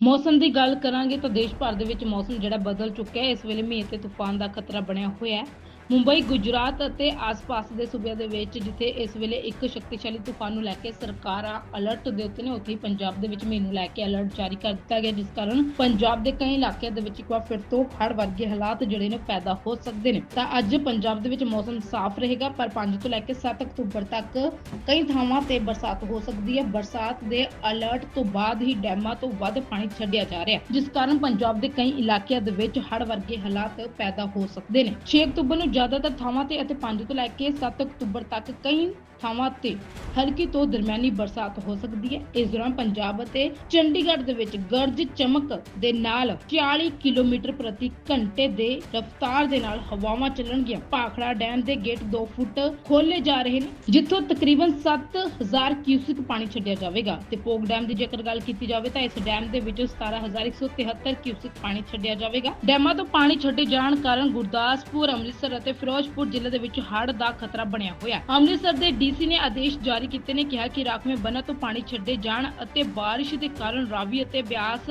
ਮੌਸਮ ਦੀ ਗੱਲ ਕਰਾਂਗੇ ਤਾਂ ਦੇਸ਼ ਭਰ ਦੇ ਵਿੱਚ ਮੌਸਮ ਜਿਹੜਾ ਬਦਲ ਚੁੱਕਿਆ ਹੈ। ਇਸ ਵੇਲੇ ਮੀਂਹ ਤੇ ਤੂਫਾਨ ਦਾ ਖਤਰਾ ਬਣਿਆ ਹੋਇਆ ਹੈ। ਮੁੰਬਈ, ਗੁਜਰਾਤ ਅਤੇ ਆਸ-ਪਾਸ ਦੇ ਸੂਬਿਆਂ ਦੇ ਵਿੱਚ, ਜਿੱਥੇ ਇਸ ਵੇਲੇ ਇੱਕ ਸ਼ਕਤੀਸ਼ਾਲੀ ਤੂਫਾਨ ਨੂੰ ਲੈ ਕੇ ਸਰਕਾਰਾਂ ਅਲਰਟ ਦੇ ਉੱਤੇ ਨੇ, ਉੱਥੇ ਹੀ ਪੰਜਾਬ ਦੇ ਵਿੱਚ ਮੀਂਹ ਲੈ ਕੇ ਅਲਰਟ ਜਾਰੀ ਕਰ ਦਿੱਤਾ ਗਿਆ, ਜਿਸ ਕਾਰਨ ਪੰਜਾਬ ਦੇ ਕਈ ਇਲਾਕਿਆਂ ਦੇ ਵਿੱਚ ਇੱਕ ਵਾਰ ਫਿਰ ਤੋਂ ਹੜ੍ਹ ਵਰਗੇ ਹਾਲਾਤ ਜਿਹੜੇ ਨੇ ਪੈਦਾ ਹੋ ਸਕਦੇ ਨੇ। ਤਾਂ ਅੱਜ ਪੰਜਾਬ ਦੇ ਵਿੱਚ ਮੌਸਮ ਸਾਫ਼ ਰਹੇਗਾ, ਪਰ 5 ਤੋਂ ਲੈ ਕੇ 7 ਅਕਤੂਬਰ ਤੱਕ ਕਈ ਥਾਵਾਂ ਤੇ ਬਰਸਾਤ ਹੋ ਸਕਦੀ ਹੈ। ਬਰਸਾਤ ਦੇ ਅਲਰਟ ਤੋਂ ਬਾਅਦ ਹੀ ਡੈਮਾਂ ਤੋਂ ਵੱਧ ਪਾਣੀ ਛੱਡਿਆ ਜਾ ਰਿਹਾ ਜਿਸ ਕਾਰਨ ਪੰਜਾਬ ਦੇ ਕਈ ਇਲਾਕਿਆਂ ਦੇ ਵਿੱਚ ਹੜ੍ਹ ਵਰਗੇ ਹਾਲਾਤ ਪੈਦਾ ਹੋ ਸਕਦੇ ਨੇ। 6 ਅਕਤੂਬਰ ਨੂੰ ਜ਼ਿਆਦਾਤਰ ਥਾਵਾਂ ਤੇ ਅਤੇ 5 ਤੋਂ ਲੈ ਕੇ 7 ਅਕਤੂਬਰ ਤੱਕ ਕਈ ਥਾਵਾਂ ਤੇ ਹਲਕੀ ਤੋਂ ਦਰਮਿਆਨੀ ਬਰਸਾਤ ਹੋ ਸਕਦੀ ਹੈ। ਇਸ ਦੌਰਾਨ ਪੰਜਾਬ ਅਤੇ ਚੰਡੀਗੜ੍ਹ ਦੇ ਵਿੱਚ ਗਰਜ ਚਮਕ ਦੇ ਨਾਲ 40 ਕਿਲੋਮੀਟਰ ਪ੍ਰਤੀ ਘੰਟੇ ਦੇ ਰਫ਼ਤਾਰ ਦੇ ਨਾਲ ਹਵਾਵਾਂ ਚੱਲਣਗੀਆਂ। ਭਾਖੜਾ ਡੈਮ ਦੇ ਗੇਟ 2 ਫੁੱਟ ਖੋਲੇ ਜਾ ਰਹੇ ਨੇ, ਜਿੱਥੋਂ ਤਕਰੀਬਨ 7000 ਕਿਊਸਿਕ ਪਾਣੀ ਛੱਡਿਆ ਜਾਵੇਗਾ ਤੇ ਪੋਗ ਡੈਮ ਦੀ ਜੇਕਰ ਗੱਲ ਕੀਤੀ ਜਾਵੇ ਤਾਂ ਇਸ ਡੈਮ ਦੇ ਵਿੱਚੋਂ 17173 ਕਿਊਸਿਕ ਪਾਣੀ ਛੱਡਿਆ ਜਾਵੇਗਾ। ਡੈਮਾਂ ਤੋਂ ਪਾਣੀ ਛੱਡੇ ਜਾਣ ਕਾਰਨ ਗੁਰਦਾਸਪੁਰ, ਅੰਮ੍ਰਿਤਸਰ ਅਤੇ ਫਿਰੋਜ਼ਪੁਰ ਜ਼ਿਲ੍ਹੇ ਦੇ ਵਿੱਚ ਹੜ੍ਹ ਦਾ ਖਤਰਾ ਬਣਿਆ ਹੋਇਆ ਅੰਮ੍ਰਿਤਸਰ ਦੇ ਡੀਸੀ ਨੇ ਆਦੇਸ਼ ਜਾਰੀ ਕੀਤੇ ਨੇ ਕਿਹਾ ਕਿ ਰਾਖਵੇਂ ਬੰਨਾਂ ਤੋਂ ਪਾਣੀ ਛੱਡੇ ਜਾਣ ਅਤੇ ਬਾਰਿਸ਼ ਦੇ ਕਾਰਨ ਰਾਵੀ ਅਤੇ ਬਿਆਸ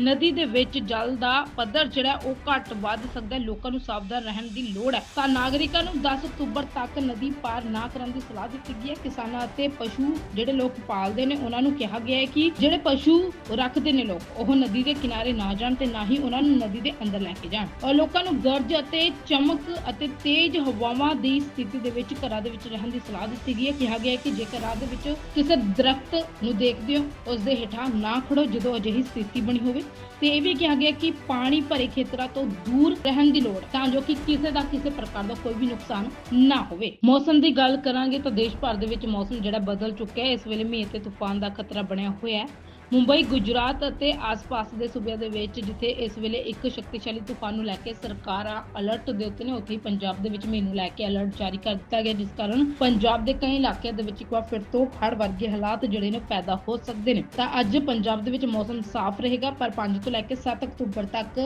ਨਦੀ ਦੇ ਵਿੱਚ ਜਲ ਦਾ ਪੱਧਰ ਜਿਹੜਾ ਉਹ ਘੱਟ ਵੱਧ ਸਕਦਾ ਹੈ। ਲੋਕਾਂ ਨੂੰ ਸਾਵਧਾਨ ਰਹਿਣ ਦੀ ਲੋੜ ਹੈ। ਤਾਂ ਨਾਗਰਿਕਾਂ ਨੂੰ 10 ਅਕਤੂਬਰ ਤੱਕ ਨਦੀ ਪਾਰ ਨਾ ਕਰਨ ਦੀ ਸਲਾਹ ਦਿੱਤੀ ਗਈ ਹੈ। ਕਿਸਾਨਾਂ ਅਤੇ ਪਸ਼ੂ ਜਿਹੜੇ ਲੋਕ ਪਾਲਦੇ ਨੇ, ਉਹਨਾਂ ਨੂੰ ਕਿਹਾ ਗਿਆ ਹੈ ਕਿ ਜਿਹੜੇ ਪਸ਼ੂ ਰੱਖਦੇ ਨੇ ਲੋਕ, ਉਹ ਨਦੀ ਦੇ ਕਿਨਾਰੇ ਨਾ ਜਾਣ ਤੇ ਨਾ ਹੀ ਉਹਨਾਂ ਨੂੰ ਨਦੀ ਦੇ ਅੰਦਰ ਲੈ ਕੇ ਜਾਣ। ਔਰ ਲੋਕਾਂ ਨੂੰ ਗਰਜ ਅਤੇ ਚਮਕ ਅਤੇ ਤੇਜ਼ ਹਵਾਵਾਂ ਦੀ ਸਥਿਤੀ ਦੇ ਵਿੱਚ ਘਰਾਂ ਦੇ ਵਿੱਚ ਰਹਿਣ ਦੀ ਸਲਾਹ ਦਿੱਤੀ ਗਈ ਹੈ। ਕਿਹਾ ਗਿਆ ਹੈ ਕਿ ਜੇਕਰ ਰਾਹ ਦੇ ਵਿੱਚ ਕਿਸੇ ਦਰਖਤ ਨੂੰ ਦੇਖਦੇ ਹੋ, ਉਸ ਦੇ ਹੇਠਾਂ ਨਾ ਖੜੋ ਜਦੋਂ ਅਜਿਹੀ ਸਥਿਤੀ ਬਣੀ ਹੋਵੇ। ਤੇ ਇਹ ਵੀ ਕਿਹਾ ਗਿਆ ਕਿ ਪਾਣੀ ਭਰੇ ਖੇਤਰਾਂ ਤੋਂ ਦੂਰ ਰਹਿਣ ਦੀ ਲੋੜ, ਤਾਂ ਜੋ ਕਿ ਕਿਸੇ ਦਾ ਕਿਸੇ ਪ੍ਰਕਾਰ ਦਾ ਕੋਈ ਵੀ ਨੁਕਸਾਨ ਨਾ ਹੋਵੇ। ਮੌਸਮ ਦੀ ਗੱਲ ਕਰਾਂਗੇ ਤਾਂ ਦੇਸ਼ ਭਰ ਦੇ ਵਿੱਚ ਮੌਸਮ ਜਿਹੜਾ ਬਦਲ ਚੁੱਕਿਆ ਹੈ। ਇਸ ਵੇਲੇ ਮੀਂਹ ਤੇ ਤੂਫਾਨ ਦਾ ਖਤਰਾ ਬਣਿਆ ਹੋਇਆ ਹੈ। ਮੁੰਬਈ, ਗੁਜਰਾਤ ਅਤੇ ਆਸ-ਪਾਸ ਦੇ ਸੂਬਿਆਂ ਦੇ ਵਿੱਚ, ਜਿੱਥੇ ਇਸ ਵੇਲੇ ਇੱਕ ਸ਼ਕਤੀਸ਼ਾਲੀ ਤੂਫਾਨ ਨੂੰ ਲੈ ਕੇ ਸਰਕਾਰਾਂ ਅਲਰਟ ਦੇ ਉੱਤੇ ਨੇ, ਉੱਥੇ ਹੀ ਪੰਜਾਬ ਦੇ ਵਿੱਚ ਮੀਂਹ ਲੈ ਕੇ ਅਲਰਟ ਜਾਰੀ ਕਰ ਦਿੱਤਾ ਗਿਆ, ਜਿਸ ਕਾਰਨ ਪੰਜਾਬ ਦੇ ਕਈ ਇਲਾਕਿਆਂ ਦੇ ਵਿੱਚ ਇੱਕ ਵਾਰ ਫਿਰ ਤੋਂ ਹੜ੍ਹ ਵਰਗੇ ਹਾਲਾਤ ਜਿਹੜੇ ਨੇ, ਪੈਦਾ ਹੋ ਸਕਦੇ ਨੇ। ਤਾਂ ਅੱਜ ਪੰਜਾਬ ਦੇ ਵਿੱਚ ਮੌਸਮ ਸਾਫ਼ ਰਹੇਗਾ, ਪਰ 5 ਤੋਂ ਲੈ ਕੇ 7 ਅਕਤੂਬਰ ਤੱਕ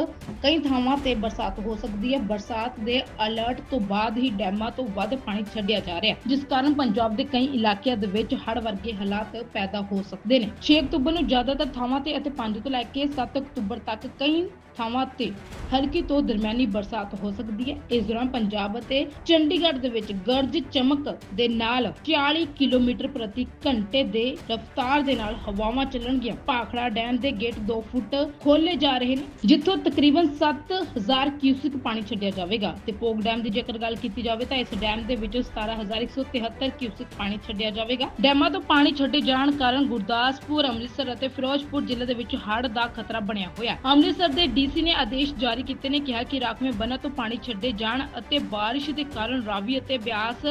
ਕਈ ਥਾਵਾਂ ਤੇ ਬਰਸਾਤ ਹੋ ਸਕਦੀ ਹੈ। ਬਰਸਾਤ ਦੇ ਅਲਰਟ ਤੋਂ ਬਾਅਦ ਹੀ ਡੈਮਾਂ ਤੋਂ ਵੱਧ ਪਾਣੀ ਛੱਡਿਆ ਜਾ ਰਿਹਾ ਜਿਸ ਕਾਰਨ ਪੰਜਾਬ ਦੇ ਕਈ ਇਲਾਕਿਆਂ ਦੇ ਵਿੱਚ ਹੜ੍ਹ ਵਰਗੇ ਹਾਲਾਤ ਪੈਦਾ ਹੋ ਸਕਦੇ ਨੇ। 6 ਅਕਤੂਬਰ ਨੂੰ ਜ਼ਿਆਦਾਤਰ ਥਾਵਾਂ ਤੇ ਅਤੇ 5 ਤੋਂ ਲੈ ਕੇ 7 ਅਕਤੂਬਰ ਤੱਕ ਕਈ ਥਾਵਾਂ ਤੇ ਹਲਕੀ ਤੋਂ ਦਰਮਿਆਨੀ ਬਰਸਾਤ ਹੋ ਸਕਦੀ ਹੈ। ਇਸ ਦੌਰਾਨ ਪੰਜਾਬ ਅਤੇ ਚੰਡੀਗੜ੍ਹ ਦੇ ਵਿੱਚ ਗਰਜ ਚਮਕ ਦੇ ਨਾਲ 40 ਕਿਲੋਮੀਟਰ ਪ੍ਰਤੀ ਘੰਟੇ ਦੇ ਰਫ਼ਤਾਰ ਦੇ ਨਾਲ ਹਵਾਵਾਂ ਚੱਲਣਗੀਆਂ। ਭਾਖੜਾ ਡੈਮ ਦੇ ਗੇਟ 2 ਫੁੱਟ ਖੋਲੇ ਜਾ ਰਹੇ ਨੇ, ਜਿੱਥੋਂ ਤਕਰੀਬਨ 7000 ਕਿਊਸਿਕ ਪਾਣੀ ਛੱਡਿਆ ਜਾਵੇਗਾ। ਤੇ ਪੋਗ ਡੈਮ ਦੀ ਜੇਕਰ ਗੱਲ ਕੀਤੀ ਜਾਵੇ ਤਾਂ ਇਸ ਡੈਮ ਦੇ ਵਿੱਚੋਂ 17173 ਕਿਊਸਿਕ ਪਾਣੀ ਛੱਡਿਆ ਜਾਵੇਗਾ। ਡੈਮਾਂ ਤੋਂ ਪਾਣੀ ਛੱਡੇ ਜਾਣ ਕਾਰਨ ਗੁਰਦਾਸਪੁਰ, ਅੰਮ੍ਰਿਤਸਰ ਅਤੇ ਫਿਰੋਜ਼ਪੁਰ ਜ਼ਿਲ੍ਹੇ ਦੇ ਵਿੱਚ ਹੜ੍ਹ ਦਾ ਖਤਰਾ ਬਣਿਆ ਹੋਇਆ। ਅੰਮ੍ਰਿਤਸਰ ਦੇ ਡੀਸੀ ਨੇ ਆਦੇਸ਼ ਜਾਰੀ ਕੀਤੇ ਨੇ ਕਿਹਾ ਕਿ ਰਾਖਵੇਂ ਬੰਨਾਂ ਤੋਂ ਪਾਣੀ ਛੱਡੇ ਜਾਣ ਅਤੇ ਬਾਰਿਸ਼ ਦੇ ਕਾਰਨ ਰਾਵੀ ਅਤੇ ਬਿਆਸ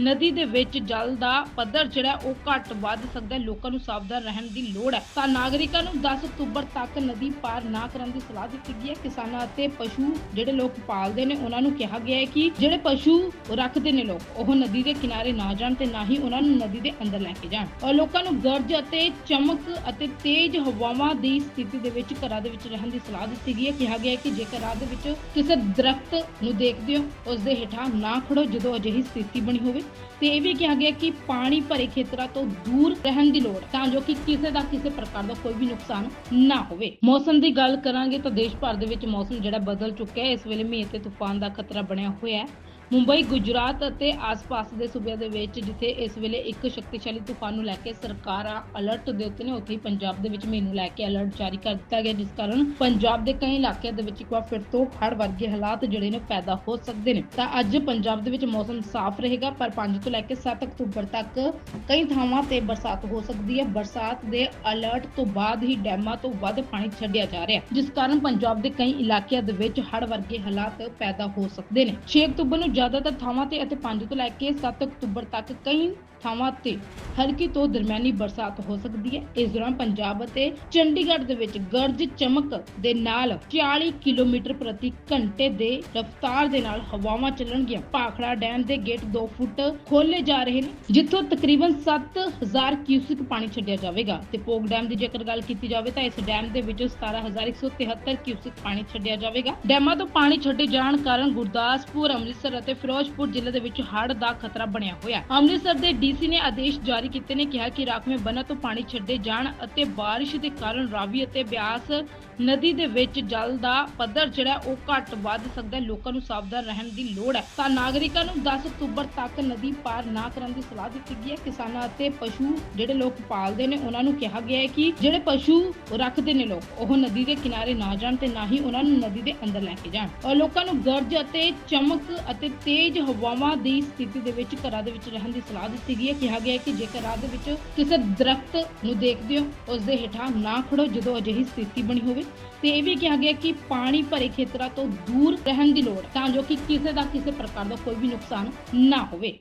ਨਦੀ ਦੇ ਵਿੱਚ ਜਲ ਦਾ ਪੱਧਰ ਜਿਹੜਾ ਉਹ ਘੱਟ ਵੱਧ ਸਕਦਾ ਹੈ। ਲੋਕਾਂ ਨੂੰ ਸਾਵਧਾਨ ਰਹਿਣ ਦੀ ਲੋੜ ਹੈ। ਤਾਂ ਨਾਗਰਿਕਾਂ ਨੂੰ 10 ਅਕਤੂਬਰ ਤੱਕ ਨਦੀ ਪਾਰ ਨਾ ਕਰਨ ਦੀ ਸਲਾਹ ਦਿੱਤੀ ਗਈ ਹੈ। ਕਿਸਾਨਾਂ ਅਤੇ ਪਸ਼ੂ ਜਿਹੜੇ ਲੋਕ ਪਾਲਦੇ ਨੇ, ਉਹਨਾਂ ਨੂੰ ਕਿਹਾ ਗਿਆ ਹੈ ਕਿ ਜਿਹੜੇ ਪਸ਼ੂ ਰੱਖਦੇ ਨੇ ਲੋਕ, ਉਹ ਨਦੀ ਦੇ ਕਿਨਾਰੇ ਨਾ ਜਾਣ ਤੇ ਨਾ ਹੀ ਉਹਨਾਂ ਨੂੰ ਨਦੀ ਦੇ ਅੰਦਰ ਲੈ ਕੇ ਜਾਣ। ਔਰ ਲੋਕਾਂ ਨੂੰ ਗਰਜ ਅਤੇ ਚਮਕ ਅਤੇ ਤੇਜ਼ ਹਵਾਵਾਂ ਦੀ ਸਥਿਤੀ ਦੇ ਵਿੱਚ ਘਰਾਂ ਦੇ ਵਿੱਚ ਰਹਿਣ ਦੀ ਸਲਾਹ ਦਿੱਤੀ ਗਈ ਹੈ। ਕਿਹਾ ਗਿਆ ਹੈ ਕਿ ਜੇਕਰ ਰਾਹ ਦੇ ਵਿੱਚ ਕਿਸੇ ਦਰਖਤ ਨੂੰ ਦੇਖਦੇ ਹੋ, ਉਸ ਦੇ ਹੇਠਾਂ ਨਾ ਖੜੋ ਜਦੋਂ ਅਜਿਹੀ ਸਥਿਤੀ ਬਣੀ ਹੋਵੇ। ਤੇ ਇਹ ਵੀ ਕਿਹਾ ਗਿਆ ਕਿ ਪਾਣੀ ਭਰੇ ਖੇਤਰਾਂ ਤੋਂ ਦੂਰ ਰਹਿਣ ਦੀ ਲੋੜ, ਤਾਂ ਜੋ ਕਿ ਕਿਸੇ ਦਾ ਕਿਸੇ ਪ੍ਰਕਾਰ ਦਾ ਕੋਈ ਵੀ ਨੁਕਸਾਨ ਨਾ ਹੋਵੇ। ਮੌਸਮ ਦੀ ਗੱਲ ਕਰਾਂਗੇ ਤਾਂ ਦੇਸ਼ ਭਰ ਦੇ ਵਿੱਚ ਮੌਸਮ ਜਿਹੜਾ ਬਦਲ ਚੁੱਕਿਆ ਹੈ। ਇਸ ਵੇਲੇ ਮੀਂਹ ਤੇ ਤੂਫਾਨ ਦਾ ਖਤਰਾ ਬਣਿਆ ਹੋਇਆ ਹੈ। ਮੁੰਬਈ, ਗੁਜਰਾਤ ਅਤੇ ਆਸ-ਪਾਸ ਦੇ ਸੂਬਿਆਂ ਦੇ ਵਿੱਚ, ਜਿੱਥੇ ਇਸ ਵੇਲੇ ਇੱਕ ਸ਼ਕਤੀਸ਼ਾਲੀ ਤੂਫਾਨ ਨੂੰ ਲੈ ਕੇ ਸਰਕਾਰਾਂ ਅਲਰਟ ਦੇ ਉੱਤੇ ਨੇ, ਉੱਥੇ ਹੀ ਪੰਜਾਬ ਦੇ ਵਿੱਚ ਮੀਂਹ ਨੂੰ ਲੈ ਕੇ ਅਲਰਟ ਜਾਰੀ ਕਰ ਦਿੱਤਾ ਗਿਆ, ਜਿਸ ਕਾਰਨ ਪੰਜਾਬ ਦੇ ਕਈ ਇਲਾਕਿਆਂ ਦੇ ਵਿੱਚ ਇੱਕ ਵਾਰ ਫਿਰ ਤੋਂ ਹੜ੍ਹ ਵਰਗੇ ਹਾਲਾਤ ਜਿਹੜੇ ਨੇ, ਪੈਦਾ ਹੋ ਸਕਦੇ ਨੇ। ਤਾਂ ਅੱਜ ਪੰਜਾਬ ਦੇ ਵਿੱਚ ਮੌਸਮ ਸਾਫ਼ ਰਹੇਗਾ, ਪਰ 5 ਤੋਂ ਲੈ ਕੇ 7 ਅਕਤੂਬਰ ਤੱਕ ਕਈ ਥਾਵਾਂ ਤੇ ਬਰਸਾਤ ਹੋ ਸਕਦੀ ਹੈ। ਬਰਸਾਤ ਦੇ ਅਲਰਟ ਤੋਂ ਬਾਅਦ ਹੀ ਡੈਮਾਂ ਤੋਂ ਵੱਧ ਪਾਣੀ ਛੱਡਿਆ ਜਾ ਰਿਹਾ ਜਿਸ ਕਾਰਨ ਪੰਜਾਬ ਦੇ ਕਈ ਇਲਾਕਿਆਂ ਦੇ ਵਿੱਚ ਹੜ ਵਰਗੇ ਹਾਲਾਤ ਪੈਦਾ ਹੋ ਸਕਦੇ ਨੇ। 6 ਅਕਤੂਬਰ ਨੂੰ ਜ਼ਿਆਦਾਤਰ ਥਾਵਾਂ ਤੇ ਅਤੇ 5 ਤੋਂ ਲੈ ਕੇ 7 ਅਕਤੂਬਰ ਤੱਕ ਕਈ ਥਾਵਾਂ ਤੇ ਹਲਕੀ ਤੋਂ ਦਰਮਿਆਨੀ ਬਰਸਾਤ ਹੋ ਸਕਦੀ ਹੈ। ਇਸ ਦੌਰਾਨ ਪੰਜਾਬ ਅਤੇ ਚੰਡੀਗੜ੍ਹ ਦੇ ਵਿੱਚ ਗਰਜ ਚਮਕ ਦੇ ਨਾਲ 40 ਕਿਲੋਮੀਟਰ ਪ੍ਰਤੀ ਘੰਟੇ ਦੇ ਰਫ਼ਤਾਰ ਦੇ ਨਾਲ ਹਵਾਵਾਂ ਚੱਲਣਗੀਆਂ। ਭਾਖੜਾ ਡੈਮ ਦੇ ਗੇਟ 2 ਫੁੱਟ ਖੋਲੇ ਜਾ ਰਹੇ ਨੇ, ਜਿੱਥੋਂ ਤਕਰੀਬਨ 7000 ਕਿਊਸਿਕ ਪਾਣੀ ਛੱਡਿਆ ਜਾਵੇਗਾ। ਤੇ ਪੋਗ ਡੈਮ ਦੀ ਜੇਕਰ ਗੱਲ ਕੀਤੀ ਜਾਵੇ ਤਾਂ ਇਸ ਡੈਮ ਦੇ ਵਿੱਚੋਂ 17173 ਕਿਊਸਿਕ ਪਾਣੀ ਛੱਡਿਆ ਜਾਵੇਗਾ। ਡੈਮਾਂ ਤੋਂ ਪਾਣੀ ਛੱਡੇ ਜਾਣ ਕਾਰਨ ਗੁਰਦਾਸਪੁਰ, ਅੰਮ੍ਰਿਤਸਰ ਅਤੇ ਫਿਰੋਜ਼ਪੁਰ ਜ਼ਿਲ੍ਹੇ ਦੇ ਵਿੱਚ ਹੜ੍ਹ ਦਾ ਖਤਰਾ ਬਣਿਆ ਹੋਇਆ। ਅੰਮ੍ਰਿਤਸਰ ਦੇ ਡੀਸੀ ਨੇ ਆਦੇਸ਼ ਜਾਰੀ ਕੀਤੇ ਨੇ ਕਿਹਾ ਕਿ ਰਾਖਵੇਂ ਬੰਨਾਂ ਤੋਂ ਪਾਣੀ ਛੱਡੇ ਜਾਣ ਅਤੇ ਬਾਰਿਸ਼ ਦੇ ਕਾਰਨ ਰਾਵੀ ਅਤੇ ਬਿਆਸ ਨਦੀ ਦੇ ਵਿੱਚ ਜਲ ਦਾ ਪੱਧਰ ਜਿਹੜਾ ਉਹ ਘੱਟ ਵੱਧ ਸਕਦਾ ਹੈ। ਲੋਕਾਂ ਨੂੰ ਸਾਵਧਾਨ ਰਹਿਣ ਦੀ ਲੋੜ ਹੈ। ਤਾਂ ਨਾਗਰਿਕਾਂ ਨੂੰ 10 ਅਕਤੂਬਰ ਤੱਕ ਨਦੀ ਪਾਰ ਨਾ ਕਰਨ ਦੀ ਸਲਾਹ ਦਿੱਤੀ ਗਈ ਹੈ। ਕਿਸਾਨਾਂ ਅਤੇ ਪਸ਼ੂ ਜਿਹੜੇ ਲੋਕ ਪਾਲਦੇ ਨੇ, ਉਹਨਾਂ ਨੂੰ ਕਿਹਾ ਗਿਆ ਹੈ ਕਿ ਜਿਹੜੇ ਪਸ਼ੂ ਰੱਖਦੇ ਨੇ ਲੋਕ, ਉਹ ਨਦੀ ਦੇ ਕਿਨਾਰੇ ਨਾ ਜਾਣ ਤੇ ਨਾ ਹੀ ਉਹਨਾਂ ਨੂੰ ਨਦੀ ਦੇ ਅੰਦਰ ਲੈ ਕੇ ਜਾਣ। ਔਰ ਲੋਕਾਂ ਨੂੰ ਗਰਜ ਅਤੇ ਚਮਕ ਅਤੇ ਤੇਜ਼ ਹਵਾਵਾਂ ਦੀ ਸਥਿਤੀ ਦੇ ਵਿੱਚ ਘਰਾਂ ਦੇ ਵਿੱਚ ਰਹਿਣ ਦੀ ਸਲਾਹ ਦਿੱਤੀ ਗਈ ਹੈ। ਕਿਹਾ ਗਿਆ ਹੈ ਕਿ ਜੇਕਰ ਸ਼ਰਾਬ ਦੇ ਵਿੱਚ ਕਿਸੇ ਦਰਖਤ ਨੂੰ ਦੇਖਦੇ ਹੋ, ਉਸ ਦੇ ਹੇਠਾਂ ਨਾ ਖੜੋ ਜਦੋਂ ਅਜਿਹੀ ਸਥਿਤੀ ਬਣੀ ਹੋਵੇ। ਤੇ ਇਹ ਵੀ ਕਿਹਾ ਗਿਆ ਕਿ ਪਾਣੀ ਭਰੇ ਖੇਤਰਾਂ ਤੋਂ ਦੂਰ ਰਹਿਣ ਦੀ ਲੋੜ ਤਾਂ ਜੋ ਕਿ ਕਿਸੇ ਦਾ ਕਿਸੇ ਪ੍ਰਕਾਰ ਦਾ ਕੋਈ ਵੀ ਨੁਕਸਾਨ ਨਾ ਹੋਵੇ।